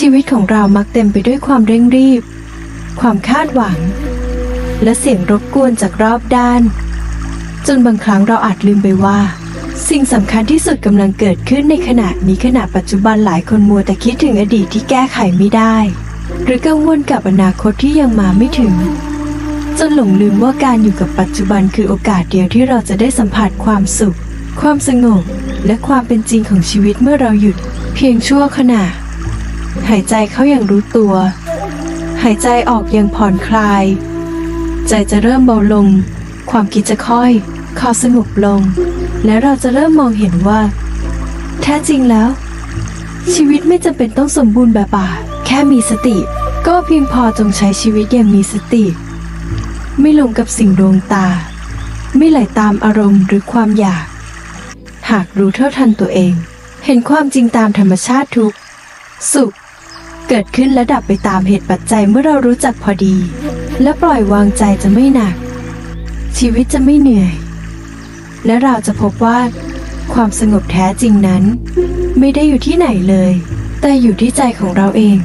ชีวิตของเรามักเต็มไปด้วยความเร่งรีบ ความคาดหวัง และเสียงรบกวนจากรอบด้าน จนบางครั้งเราอาจลืมไปว่า สิ่งสำคัญที่สุดกำลังเกิดขึ้นในขณะนี้ขณะปัจจุบันหลายคนมัวแต่คิดถึงอดีตที่แก้ไขไม่ได้ หรือกังวลกับอนาคตที่ยังมาไม่ถึง จนหลงลืมว่าการอยู่กับปัจจุบันคือโอกาสเดียวที่เราจะได้สัมผัสความสุข ความสงบและความเป็นจริงของชีวิตเมื่อเราหยุด เพียงชั่วขณะ หายใจเข้าอย่างรู้ตัว หายใจออกอย่างผ่อนคลาย ใจจะเริ่มเบาลง ความคิดจะค่อยคอสงบลง และเราจะเริ่มมองเห็นว่า แท้จริงแล้ว ชีวิตไม่จำเป็นต้องสมบูรณ์แบบป่าแค่มีสติ ก็เพียงพอจงใช้ชีวิตอย่างมีสติ ไม่ลงกับสิ่งดวงตา ไม่ไหลตามอารมณ์หรือความอยาก หากรู้เท่าทันตัวเอง เห็นความจริงตามธรรมชาติทุก สุข เกิดขึ้นและดับไปตามเหตุปัจจัยเมื่อเรารู้จักพอดี และปล่อยวางใจจะไม่หนัก ชีวิตจะไม่เหนื่อย และเราจะพบว่า ความสงบแท้จริงนั้น ไม่ได้อยู่ที่ไหนเลย แต่อยู่ที่ใจของเราเอง